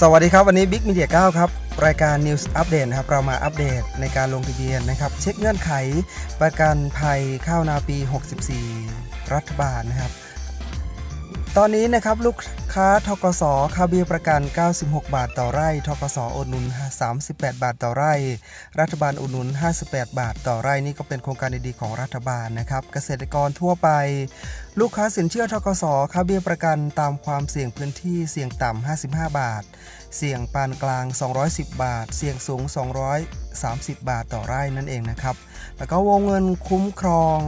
สวัสดีครับ วันนี้บิ๊กมีเดีย9ครับ รายการ News Update นะครับ เรามาอัปเดตในการลงทะเบียนนะครับ เช็คเงื่อนไขประกันภัยข้าวนาปี 64 รัฐบาลนะครับ ตอนนี้นะครับลูกค้าทกสคาเบียประกัน 96 บาทต่อไร่ทกสอุดหนุน 38 บาทต่อไร่ รัฐบาลอุดหนุน 58 บาทต่อไร่นี่ก็เป็นโครงการดีๆของรัฐบาลนะครับ เกษตรกรทั่วไป ลูกค้าสินเชื่อทกสคาเบียประกันตามความเสี่ยงพื้นที่เสี่ยงต่ำ 55 บาท เสี่ยงปานกลาง 210 บาท เสี่ยงสูง 230 บาทต่อไร่นั่นเองนะครับ แล้วก็วงเงินคุ้มครอง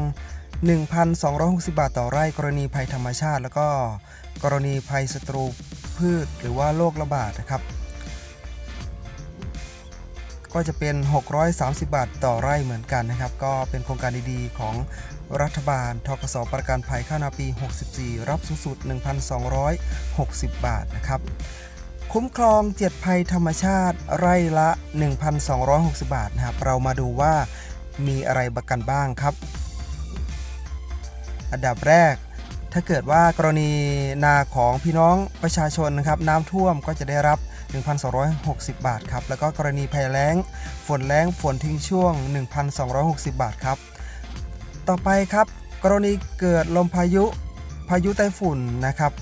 1,260 บาทต่อไร่กรณีภัยธรรมชาติ แล้วก็กรณีภัยศัตรูพืชหรือว่าโรคระบาดนะครับ ก็จะเป็น 630 บาทต่อไร่เหมือนกันนะครับ ก็เป็นโครงการดีๆ ของรัฐบาลทกสประกันภัยข้าวนาปี 64 รับสูงสุด 1,260 บาทนะครับ คุ้มครองเจ็ดภัยธรรมชาติไร่ละ 1,260 บาทนะครับ เรามาดูว่ามีอะไรประกันบ้างครับ อันดับแรก ถ้าเกิดว่ากรณีนาของพี่น้องประชาชนนะครับน้ำท่วมก็จะได้รับ 1,260 บาทครับแล้วก็กรณีภัยแล้ง ฝนแล้งฝนทิ้งช่วง 1,260 บาทครับ ต่อไปครับ กรณีเกิดลมพายุพายุไต้ฝุ่นนะครับ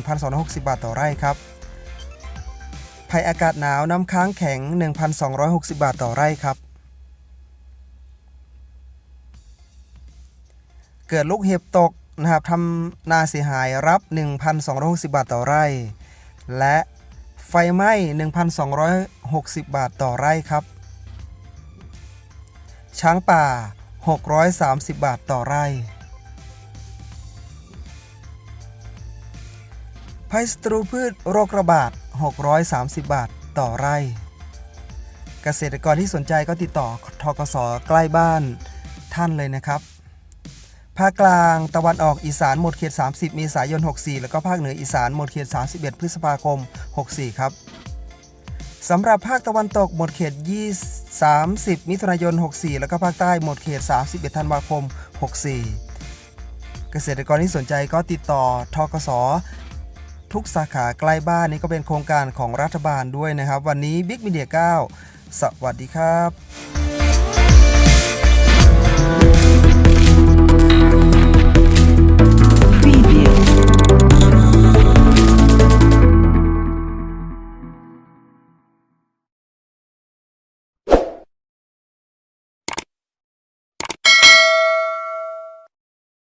1,260 บาทต่อไร่ครับภัยอากาศหนาวน้ำค้างแข็ง 1,260 บาทต่อไร่ครับ เกิดลูกเห็บตกนะครับทำนาเสียหายรับ 1,260 บาทต่อไร่ และไฟไหม้ 1,260 บาทต่อไร่ครับ ช้างป่า 630 บาทต่อไร่ ภัยศัตรูพืชโรคระบาด 630 บาทต่อไร่ เกษตรกรที่สนใจก็ติดต่อทกสใกล้บ้านท่านเลยนะครับ ภาคกลางตะวันออกอีสานหมดเขต 30 เมษายน 64 แล้วก็ภาคเหนืออีสานหมดเขต 31 พฤษภาคม 64 ครับสำหรับภาคตะวันตกหมดเขต230 มิถุนายน 64 แล้วก็ภาคใต้หมดเขต 31 ธันวาคม 64 เกษตรกรที่สนใจก็ติดต่อทกสทุกสาขาใกล้บ้านนี่ก็เป็นโครงการของรัฐบาลด้วยนะครับ วันนี้บิ๊กมีเดีย9สวัสดีครับ